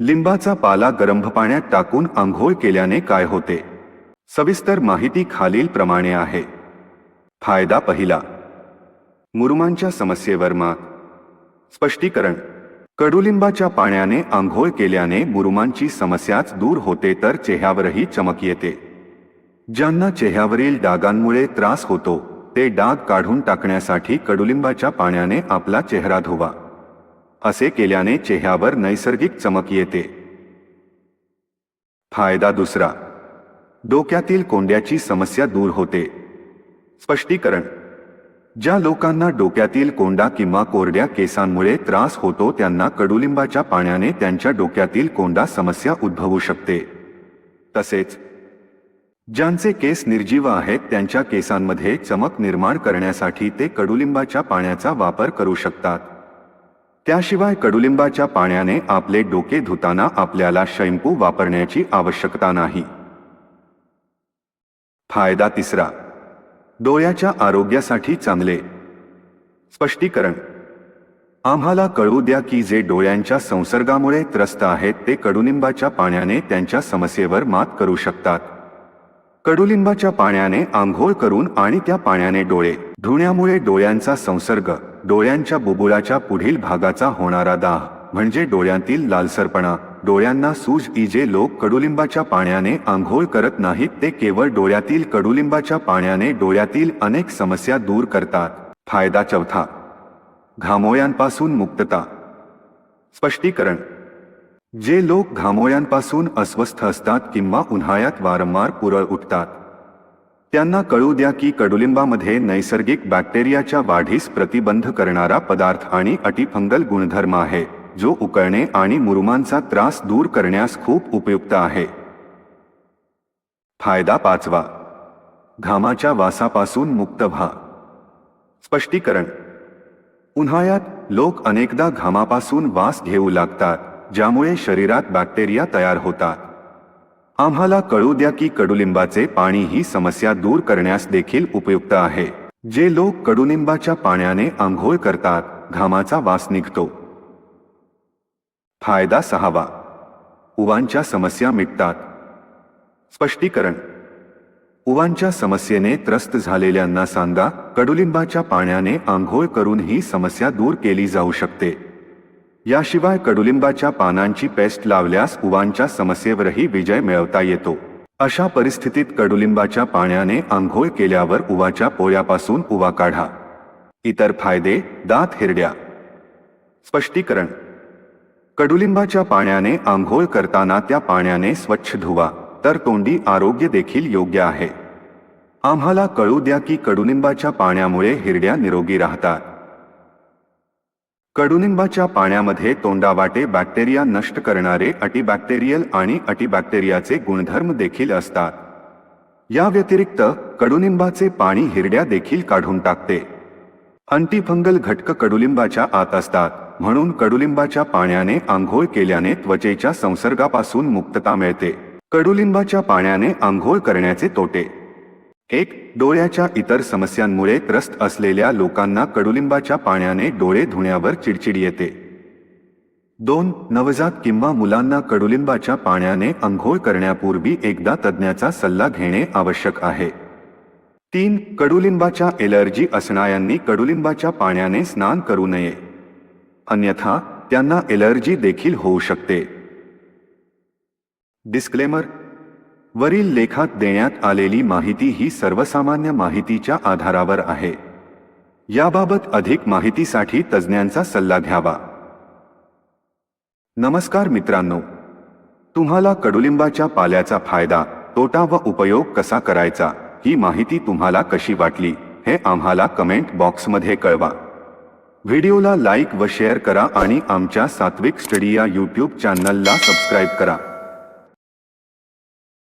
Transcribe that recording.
लिंबाचा पाला गरम पाण्यात टाकून आंघोळ केल्याने काय होते? सविस्तर माहिती खालील प्रमाणे आहे. फायदा पहिला. मुरुमांच्या समस्येवर मात. स्पष्टीकरण. कडुलिंबाच्या पाण्याने आंघोळ केल्याने मुरुमांची समस्याच दूर होते तर चेहऱ्यावरही चमक येते. ज्यांना चेहऱ्यावरील डागांमुळे त्रास होतो ते डाग काढून टाकण्यासाठी कडुलिंबाच्या पाण्याने आपला चेहरा धुवा. असे केल्याने चेहऱ्यावर नैसर्गिक चमक येते. फायदा दुसरा. डोक्यातील कोंड्याची समस्या दूर होते. स्पष्टीकरण. ज्या लोकांना डोक्यातील कोंडा किंवा कोरड्या केसांमुळे त्रास होतो त्यांना कडुलिंबाच्या पाण्याने त्यांच्या डोक्यातील कोंडा समस्या उद्भवू शकते. तसेच ज्यांचे केस निर्जीव आहेत त्यांच्या केसांमध्ये चमक निर्माण करण्यासाठी ते कडुलिंबाच्या पाण्याचा वापर करू शकतात. त्याशिवाय कडुलिंबाच्या पाण्याने आपले डोके धुताना आपल्याला शैम्पू वापरण्याची आवश्यकता नाही. फायदा तिसरा. डोळ्याच्या आरोग्यासाठी चांगले. स्पष्टीकरण. आम्हाला कळू द्या की जे डोळ्यांच्या संसर्गामुळे त्रस्त आहेत ते कडुलिंबाच्या पाण्याने त्यांच्या समस्येवर मात करू शकतात. कडुलिंबाच्या पाण्याने आंघोळ करून आणि त्या पाण्याने डोळे धुण्यामुळे डोळ्यांचा संसर्ग डोळ्यांच्या बुबुळाच्या पुढील भागाचा होणारा दाह म्हणजे डोळ्यांतील लालसरपणा. डोळ्यांना सूज ई जे लोक कडुलिंबाच्या पाण्याने आंघोळ करत नाहीत ते केवळ डोळ्यातील कडुलिंबाच्या पाण्याने डोळ्यातील अनेक समस्या दूर करतात. फायदा चौथा. घामोळ्यांपासून मुक्तता. स्पष्टीकरण. जे लोक घामोळ्यांपासून अस्वस्थ असतात किंवा उन्हाळ्यात वारंवार पुरळ उठतात त्यांना कळू द्या की कडुलिंबामध्ये नैसर्गिक बॅक्टेरियाच्या वाढीस प्रतिबंध करणारा पदार्थ आणि अटीफंगल गुणधर्म आहे जो उकळणे आणि मुरुमांचा त्रास दूर करण्यास खूप उपयुक्त आहे. फायदा पाचवा. घामाच्या वासापासून मुक्त व्हा. स्पष्टीकरण. उन्हाळ्यात लोक अनेकदा घामापासून वास घेऊ लागतात ज्यामुळे शरीरात बॅक्टेरिया तयार होतात. आम्हाला कळू द्या की कडुलिंबाचे पाणी ही समस्या दूर करण्यास देखील उपयुक्त आहे. जे लोक कडुलिंबाच्या पाण्याने आंघोळ करतात घामाचा वास निघतो. फायदा सहावा. उवांच्या समस्या मिटतात. स्पष्टीकरण. उवांच्या समस्येने त्रस्त झालेल्यांना सांगा कडुलिंबाच्या पाण्याने आंघोळ करून ही समस्या दूर केली जाऊ शकते. याशिवाय कडुलिंबाच्या पानांची पेस्ट लावल्यास उवांच्या समस्येवरही विजय मिळवता येतो. अशा परिस्थितीत कडुलिंबाच्या पाण्याने आंघोळ केल्यावर उवाच्या पोळ्यापासून उवा काढा. इतर फायदे दात हिरड्या. स्पष्टीकरण. कडुलिंबाच्या पाण्याने आंघोळ करताना त्या पाण्याने स्वच्छ धुवा तर तोंडी आरोग्य देखील योग्य आहे. आम्हाला कळू द्या की कडुलिंबाच्या पाण्यामुळे हिरड्या निरोगी राहतात. कडुनिंबाच्या पाण्यामध्ये तोंडावाटे बॅक्टेरिया नष्ट करणारे अटिबॅक्टेरियल आणि अटिबॅक्टेरियाचे गुणधर्म देखील असतात. या व्यतिरिक्त कडुनिंबाचे पाणी हिरड्या देखील काढून टाकते. अंटीफंगल घटक कडुलिंबाच्या आत असतात म्हणून कडुलिंबाच्या पाण्याने आंघोळ केल्याने त्वचेच्या संसर्गापासून मुक्तता मिळते. कडुलिंबाच्या पाण्याने आंघोळ करण्याचे तोटे एक डोळ्याच्या इतर समस्यांमुळे त्रस्त असलेल्या लोकांना कडुलिंबाच्या पाण्याने डोळे धुण्यावर चिडचिड येते. दोन नवजात किंवा मुलांना कडुलिंबाच्या पाण्याने अंघोळ करण्यापूर्वी एकदा तज्ज्ञाचा सल्ला घेणे आवश्यक आहे. तीन कडुलिंबाच्या एलर्जी असणाऱ्यांनी कडुलिंबाच्या पाण्याने स्नान करू नये. अन्यथा त्यांना एलर्जी देखील होऊ शकते. डिस्क्लेमर वरील लेखात देण्यात आलेली माहिती ही सर्वसामान्य माहितीच्या आधारावर आहे. याबाबत अधिक माहितीसाठी तज्ज्ञांचा सल्ला घ्यावा. नमस्कार मित्रांनो. तुम्हाला कडुलिंबाच्या पाल्याचा फायदा तोटा व उपयोग कसा करायचा ही माहिती तुम्हाला कशी वाटली हे आम्हाला कमेंट बॉक्समध्ये कळवा. व्हिडिओला लाईक व शेअर करा आणि आमच्या सात्विक स्टडी या यूट्यूब चॅनलला सबस्क्राईब करा.